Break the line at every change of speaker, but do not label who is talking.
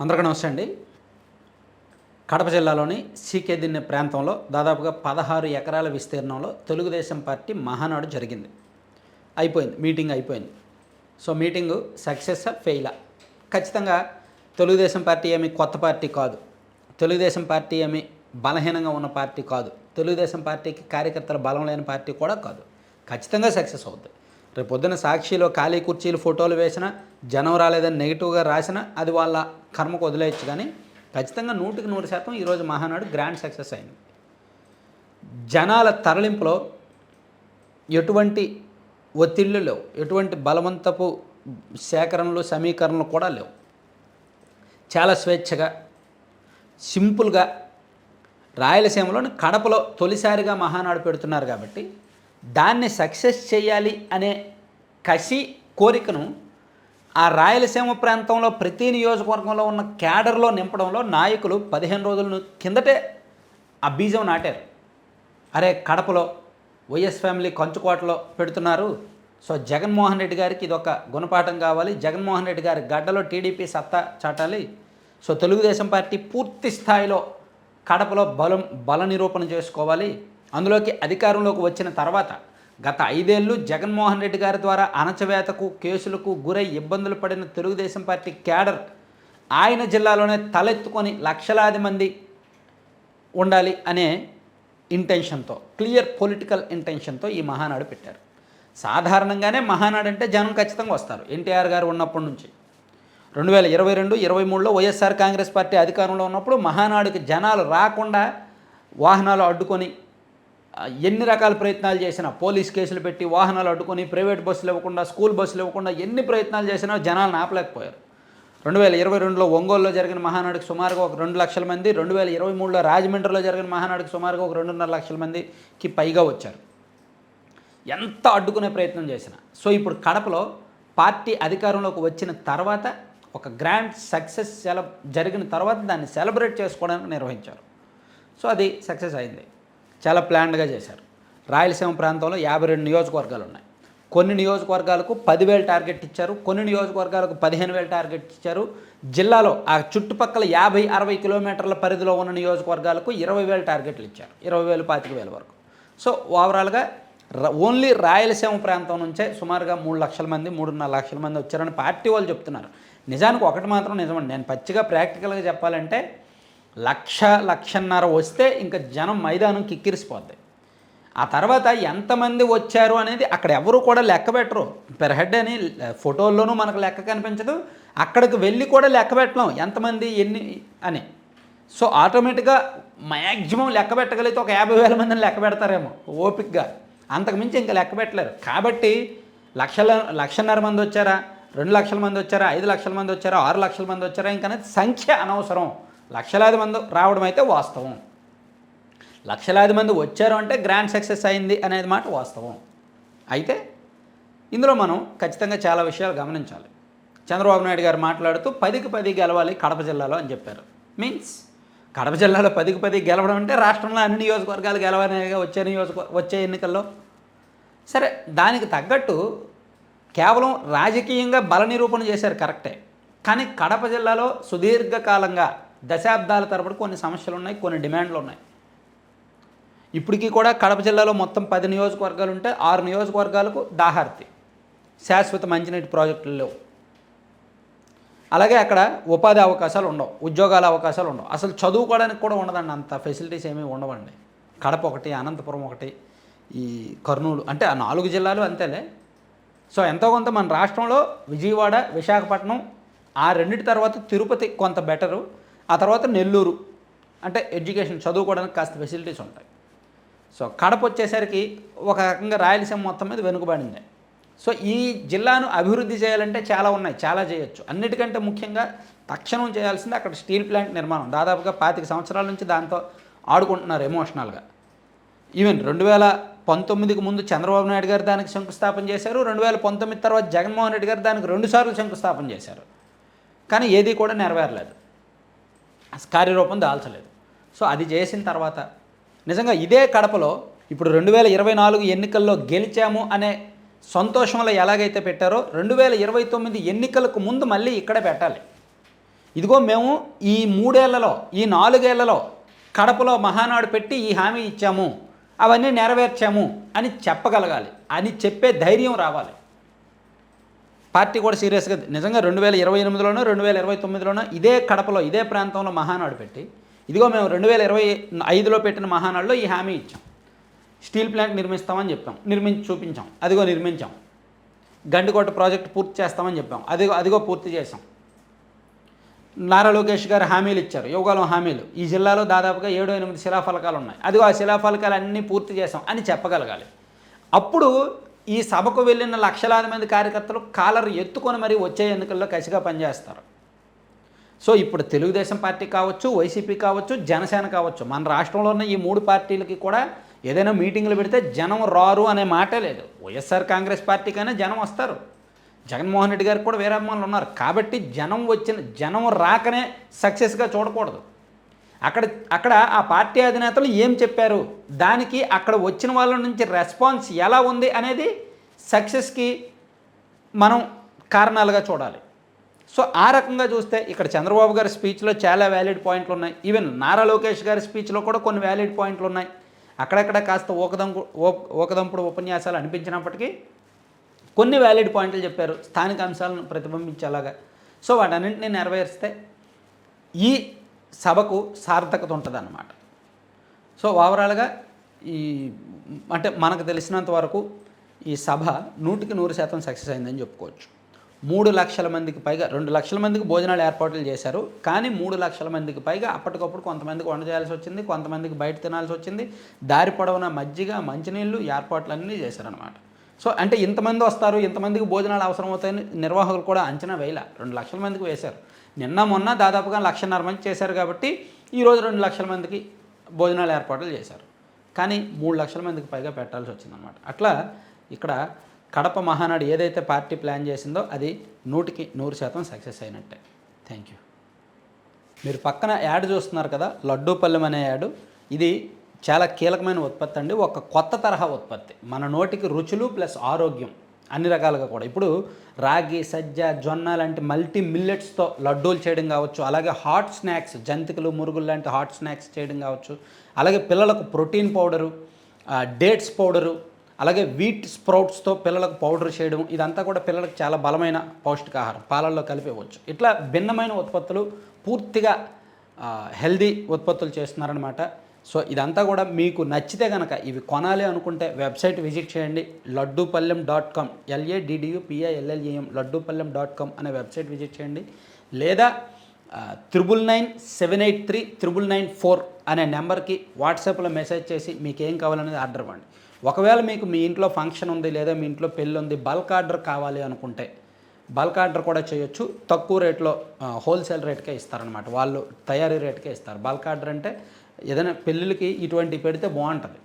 అందరికీ నమస్తే అండి. కడప జిల్లాలోని సీకేదిన్నె ప్రాంతంలో దాదాపుగా పదహారు ఎకరాల విస్తీర్ణంలో తెలుగుదేశం పార్టీ మహానాడు జరిగింది. అయిపోయింది మీటింగ్ అయిపోయింది. సో మీటింగు సక్సెస్ ఫెయిలా. ఖచ్చితంగా తెలుగుదేశం పార్టీ ఏమి కొత్త పార్టీ కాదు. తెలుగుదేశం పార్టీ ఏమి బలహీనంగా ఉన్న పార్టీ కాదు. తెలుగుదేశం పార్టీకి కార్యకర్తల బలం లేని పార్టీ కూడా కాదు. ఖచ్చితంగా సక్సెస్ అవుతుంది రేపు పొద్దున్న సాక్షిలో ఖాళీ కుర్చీలు ఫోటోలు వేసినా జనం రాలేదని నెగిటివ్గా రాసినా అది వాళ్ళ కర్మకు వదిలేయచ్చు కానీ ఖచ్చితంగా నూటికి నూరు శాతం ఈరోజు మహానాడు గ్రాండ్ సక్సెస్ అయింది. జనాల తరలింపులో ఎటువంటి ఒత్తిళ్ళు లేవు. ఎటువంటి బలవంతపు సేకరణలు సమీకరణలు కూడా లేవు. చాలా స్వేచ్ఛగా సింపుల్గా రాయలసీమలోని కడపలో తొలిసారిగా మహానాడు పెడుతున్నారు కాబట్టి దాన్ని సక్సెస్ చేయాలి అనే కసి కోరికను ఆ రాయలసీమ ప్రాంతంలో ప్రతి నియోజకవర్గంలో ఉన్న క్యాడర్లో నింపడంలో నాయకులు పదిహేను రోజుల కిందటే ఆ బీజం నాటారు. అరే కడపలో వైఎస్ ఫ్యామిలీ కంచుకోటలో పెడుతున్నారు. సో జగన్మోహన్ రెడ్డి గారికి ఇది ఒక గుణపాఠం కావాలి. జగన్మోహన్ రెడ్డి గారి గడ్డలో టీడీపీ సత్తా చాటాలి. సో తెలుగుదేశం పార్టీ పూర్తి స్థాయిలో కడపలో బలం బల నిరూపణ చేసుకోవాలి. అందులోకి అధికారంలోకి వచ్చిన తర్వాత గత ఐదేళ్ళు జగన్మోహన్ రెడ్డి గారి ద్వారా అణచవేతకు కేసులకు గురై ఇబ్బందులు పడిన తెలుగుదేశం పార్టీ క్యాడర్ ఆయన జిల్లాలోనే తలెత్తుకొని లక్షలాది మంది ఉండాలి అనే ఇంటెన్షన్తో క్లియర్ పొలిటికల్ ఇంటెన్షన్తో ఈ మహానాడు పెట్టారు. సాధారణంగానే మహానాడు అంటే జనం ఖచ్చితంగా వస్తారు. ఎన్టీఆర్ గారు ఉన్నప్పటి నుంచి. రెండు వేల ఇరవై రెండు ఇరవై మూడులో వైఎస్ఆర్ కాంగ్రెస్ పార్టీ అధికారంలో ఉన్నప్పుడు మహానాడుకి జనాలు రాకుండా వాహనాలు అడ్డుకొని ఎన్ని రకాల ప్రయత్నాలు చేసినా పోలీస్ కేసులు పెట్టి వాహనాలు అడ్డుకొని ప్రైవేట్ బస్సులు ఇవ్వకుండా స్కూల్ బస్సులు ఇవ్వకుండా ఎన్ని ప్రయత్నాలు చేసినా జనాలను ఆపలేకపోయారు. రెండు వేల ఇరవై రెండులో ఒంగోలులో జరిగిన మహానాడుకి సుమారుగా ఒక రెండు లక్షల మంది రెండు వేల ఇరవై మూడులో రాజమండ్రిలో జరిగిన మహానాడుకి సుమారుగా ఒక రెండున్నర లక్షల మందికి పైగా వచ్చారు. ఎంత అడ్డుకునే ప్రయత్నం చేసిన. సో ఇప్పుడు కడపలో పార్టీ అధికారంలోకి వచ్చిన తర్వాత ఒక గ్రాండ్ సక్సెస్ సెల జరిగిన తర్వాత దాన్ని సెలబ్రేట్ చేసుకోవడానికి నిర్వహించారు. సో అది సక్సెస్ అయింది. చాలా ప్లాన్డ్గా చేశారు. రాయలసీమ ప్రాంతంలో యాభై రెండు నియోజకవర్గాలు ఉన్నాయి. కొన్ని నియోజకవర్గాలకు పదివేలు టార్గెట్ ఇచ్చారు. కొన్ని నియోజకవర్గాలకు పదిహేను వేలు టార్గెట్ ఇచ్చారు. జిల్లాలో ఆ చుట్టుపక్కల యాభై అరవై కిలోమీటర్ల పరిధిలో ఉన్న నియోజకవర్గాలకు ఇరవై వేలు టార్గెట్లు ఇచ్చారు. ఇరవై వేలు పాతిక వేల వరకు. సో ఓవరాల్గా ఓన్లీ రాయలసీమ ప్రాంతం నుంచే సుమారుగా మూడు లక్షల మంది మూడున్నర లక్షల మంది వచ్చారని పార్టీ వాళ్ళు చెప్తున్నారు. నిజానికి ఒకటి మాత్రం నిజమండి. నేను పచ్చిగా ప్రాక్టికల్గా చెప్పాలంటే లక్ష లక్షన్నర వస్తే ఇంకా జనం మైదానం కిక్కిరిసిపోద్ది. ఆ తర్వాత ఎంతమంది వచ్చారు అనేది అక్కడ ఎవరు కూడా లెక్క పెట్టరు. పెర్ హెడ్ అని ఫోటోల్లోనూ మనకు లెక్క కనిపించదు. అక్కడికి వెళ్ళి కూడా లెక్క పెట్టలేం. ఎంతమంది ఎన్ని అని. సో ఆటోమేటిక్గా మ్యాక్సిమం లెక్క పెట్టగలిగితే ఒక యాభై వేల మందిని లెక్క పెడతారేమో ఓపిక్గా. అంతకుమించి ఇంకా లెక్క పెట్టలేరు. కాబట్టి లక్షల లక్షన్నర మంది వచ్చారా? రెండు లక్షల మంది వచ్చారా? ఐదు లక్షల మంది వచ్చారా? ఆరు లక్షల మంది వచ్చారా? ఇంకా అనేది సంఖ్య అనవసరం. లక్షలాది మంది రావడం అయితే వాస్తవం. లక్షలాది మంది వచ్చారు అంటే గ్రాండ్ సక్సెస్ అయింది అనేది మాట వాస్తవం. అయితే ఇందులో మనం ఖచ్చితంగా చాలా విషయాలు గమనించాలి. చంద్రబాబు నాయుడు గారు మాట్లాడుతూ పదికి పది గెలవాలి కడప జిల్లాలో అని చెప్పారు. మీన్స్ కడప జిల్లాలో పదికి పది గెలవడం అంటే రాష్ట్రంలో అన్ని నియోజకవర్గాలు గెలవనేగా వచ్చే నియోజక వచ్చే ఎన్నికల్లో. సరే దానికి తగ్గట్టు కేవలం రాజకీయంగా బల నిరూపణ చేశారు కరెక్టే. కానీ కడప జిల్లాలో సుదీర్ఘకాలంగా దశాబ్దాల తరబడి కొన్ని సమస్యలు ఉన్నాయి కొన్ని డిమాండ్లు ఉన్నాయి. ఇప్పటికీ కూడా కడప జిల్లాలో మొత్తం పది నియోజకవర్గాలు ఉంటే ఆరు నియోజకవర్గాలకు దాహార్తి. శాశ్వత మంచినీటి ప్రాజెక్టులు లేవు. అలాగే అక్కడ ఉపాధి అవకాశాలు ఉండవు ఉద్యోగాల అవకాశాలు ఉండవు. అసలు చదువుకోవడానికి కూడా ఉండదండి అంత ఫెసిలిటీస్ ఏమీ ఉండవండి. కడప ఒకటి అనంతపురం ఒకటి ఈ కర్నూలు అంటే ఆ నాలుగు జిల్లాలు అంతేలే. సో ఎంతో కొంత మన రాష్ట్రంలో విజయవాడ విశాఖపట్నం ఆ రెండింటి తర్వాత తిరుపతి కొంత బెటరు. ఆ తర్వాత నెల్లూరు. అంటే ఎడ్యుకేషన్ చదువుకోవడానికి కాస్త ఫెసిలిటీస్ ఉంటాయి. సో కడప వచ్చేసరికి ఒక రకంగా రాయలసీమ మొత్తం మీద వెనుకబడింది. సో ఈ జిల్లాను అభివృద్ధి చేయాలంటే చాలా ఉన్నాయి. చాలా చేయొచ్చు. అన్నిటికంటే ముఖ్యంగా తక్షణం చేయాల్సింది అక్కడ స్టీల్ ప్లాంట్ నిర్మాణం. దాదాపుగా పాతిక సంవత్సరాల నుంచి దాంతో ఆడుకుంటున్నారు ఎమోషనల్గా ఈవెన్ రెండు వేల పంతొమ్మిదికి ముందు చంద్రబాబు నాయుడు గారు దానికి శంకుస్థాపన చేశారు. రెండు వేల పంతొమ్మిది తర్వాత జగన్మోహన్ రెడ్డి గారు దానికి రెండుసార్లు శంకుస్థాపన చేశారు. కానీ ఏది కూడా నెరవేరలేదు. కార్యరూపం దాల్చలేదు. సో అది చేసిన తర్వాత నిజంగా ఇదే కడపలో ఇప్పుడు రెండు వేల ఇరవై నాలుగు ఎన్నికల్లో గెలిచాము అనే సంతోషంలో ఎలాగైతే పెట్టారో రెండు వేల ఇరవై తొమ్మిది ఎన్నికలకు ముందు మళ్ళీ ఇక్కడే పెట్టాలి. ఇదిగో మేము ఈ మూడేళ్ళలో ఈ నాలుగేళ్ళలో కడపలో మహానాడు పెట్టి ఈ హామీ ఇచ్చాము. అవన్నీ నెరవేర్చాము అని చెప్పగలగాలి. అని చెప్పే ధైర్యం రావాలి. పార్టీ కూడా సీరియస్గా నిజంగా రెండు వేల ఇరవై ఎనిమిదిలోనో రెండు వేల ఇరవై తొమ్మిదిలోనో ఇదే కడపలో ఇదే ప్రాంతంలో మహానాడు పెట్టి ఇదిగో మేము రెండు వేల ఇరవై ఐదులో పెట్టిన మహానాడులో ఈ హామీ ఇచ్చాం. స్టీల్ ప్లాంట్ నిర్మిస్తామని చెప్పాం. నిర్మించి చూపించాం. అదిగో నిర్మించాం. గండికోట ప్రాజెక్ట్ పూర్తి చేస్తామని చెప్పాం. అదిగో అదిగో పూర్తి చేసాం నారా లోకేష్ గారు హామీలు ఇచ్చారు. యోగాలో హామీలు. ఈ జిల్లాలో దాదాపుగా ఏడు ఎనిమిది శిలాఫలకాలు ఉన్నాయి. అదిగో ఆ శిలాఫలకాలు అన్నీ పూర్తి చేసాం అని చెప్పగలగాలి. అప్పుడు ఈ సభకు వెళ్ళిన లక్షలాది మంది కార్యకర్తలు కాలర్ ఎత్తుకొని మరీ వచ్చే ఎన్నికల్లో కసిగా పనిచేస్తారు. సో ఇప్పుడు తెలుగుదేశం పార్టీ కావచ్చు వైసీపీ కావచ్చు జనసేన కావచ్చు మన రాష్ట్రంలో ఉన్న ఈ మూడు పార్టీలకి కూడా ఏదైనా మీటింగ్లు పెడితే జనం రారు అనే మాటే లేదు. వైఎస్ఆర్ కాంగ్రెస్ పార్టీకైనా జనం వస్తారు. జగన్మోహన్ రెడ్డి గారికి కూడా వేరే అమ్మాయిలు ఉన్నారు. కాబట్టి జనం వచ్చిన జనం రాకనే సక్సెస్గా చూడకూడదు. అక్కడ అక్కడ ఆ పార్టీ అధినేతలు ఏం చెప్పారు? దానికి అక్కడ వచ్చిన వాళ్ళ నుంచి రెస్పాన్స్ ఎలా ఉంది అనేది సక్సెస్కి మనం కారణాలుగా చూడాలి. సో ఆ రకంగా చూస్తే ఇక్కడ చంద్రబాబు గారి స్పీచ్లో చాలా వ్యాలిడ్ పాయింట్లు ఉన్నాయి. ఈవెన్ నారా లోకేష్ గారి స్పీచ్లో కూడా కొన్ని వ్యాలిడ్ పాయింట్లు ఉన్నాయి. అక్కడక్కడ కాస్త ఓకదంపు ఓకదంపుడు ఉపన్యాసాలు అనిపించినప్పటికీ కొన్ని వ్యాలిడ్ పాయింట్లు చెప్పారు. స్థానిక అంశాలను ప్రతిబింబించేలాగా. సో వాటన్నింటినీ నెరవేరిస్తే ఈ సభకు సార్థకత ఉంటుంది అన్నమాట సో ఓవరాల్గా ఈ అంటే మనకు తెలిసినంత వరకు ఈ సభ నూటికి నూరు శాతం సక్సెస్ అయిందని చెప్పుకోవచ్చు. మూడు లక్షల మందికి పైగా రెండు లక్షల మందికి భోజనాలు ఏర్పాట్లు చేశారు. కానీ మూడు లక్షల మందికి పైగా అప్పటికప్పుడు కొంతమందికి వంట చేయాల్సి వచ్చింది కొంతమందికి బయట తినాల్సి వచ్చింది. దారి పొడవున మజ్జిగ మంచినీళ్ళు ఏర్పాట్లు అన్నీ చేశారనమాట సో అంటే ఇంతమంది వస్తారు ఇంతమందికి భోజనాలు అవసరం అవుతాయని నిర్వాహకులు కూడా అంచనా వేయలే. రెండు లక్షల మందికి వేశారు. నిన్న మొన్న దాదాపుగా లక్షన్నర మంది చేశారు కాబట్టి ఈరోజు రెండు లక్షల మందికి భోజనాలు ఏర్పాట్లు చేశారు. కానీ మూడు లక్షల మందికి పైగా పెట్టాల్సి వచ్చిందనమాట అట్లా ఇక్కడ కడప మహానాడు ఏదైతే పార్టీ ప్లాన్ చేసిందో అది నూటికి నూరు శాతం సక్సెస్ అయినట్టే. Thank you. మీరు పక్కన యాడ్ చూస్తున్నారు కదా లడ్డూపల్లెం అనే యాడ్. ఇది చాలా కీలకమైన ఉత్పత్తి అండి. ఒక కొత్త తరహా ఉత్పత్తి. మన నోటికి రుచులు ప్లస్ ఆరోగ్యం. అన్ని రకాలుగా కూడా. ఇప్పుడు రాగి సజ్జ జొన్న లాంటి మల్టీ మిల్లెట్స్తో లడ్డూలు చేయడం కావచ్చు అలాగే హాట్ స్నాక్స్ జంతికలు మురుగులు లాంటి హాట్ స్నాక్స్ చేయడం కావచ్చు అలాగే పిల్లలకు ప్రోటీన్ పౌడరు డేట్స్ పౌడరు అలాగే వీట్ స్ప్రౌట్స్తో పిల్లలకు పౌడర్ చేయడం ఇదంతా కూడా పిల్లలకు చాలా బలమైన పౌష్టికాహారం పాలల్లో కలిపేవచ్చు ఇట్లా భిన్నమైన ఉత్పత్తులు పూర్తిగా హెల్దీ ఉత్పత్తులు చేస్తున్నారనమాట సో ఇదంతా కూడా మీకు నచ్చితే కనుక ఇవి కొనాలి అనుకుంటే వెబ్సైట్ విజిట్ చేయండి. Laddupallem dot com ఎల్ఏడిడియుపిఐఎల్ఎల్ఏఎం Laddupallem dot com అనే వెబ్సైట్ విజిట్ చేయండి. లేదా triple nine seven eight three triple nine four అనే నెంబర్కి వాట్సాప్లో మెసేజ్ చేసి మీకు ఏం కావాలనేది ఆర్డర్ ఇవ్వండి. ఒకవేళ మీకు మీ ఇంట్లో ఫంక్షన్ ఉంది లేదా మీ ఇంట్లో పెళ్ళి ఉంది బల్క్ ఆర్డర్ కావాలి అనుకుంటే బల్క్ ఆర్డర్ కూడా చేయొచ్చు. తక్కువ రేట్లో హోల్సేల్ రేట్కే ఇస్తారనమాట వాళ్ళు తయారీ రేట్కే ఇస్తారు. బల్క్ ఆర్డర్ అంటే ఏదైనా పెళ్ళిళ్ళకి ఇటువంటి పెడితే బాగుంటుంది.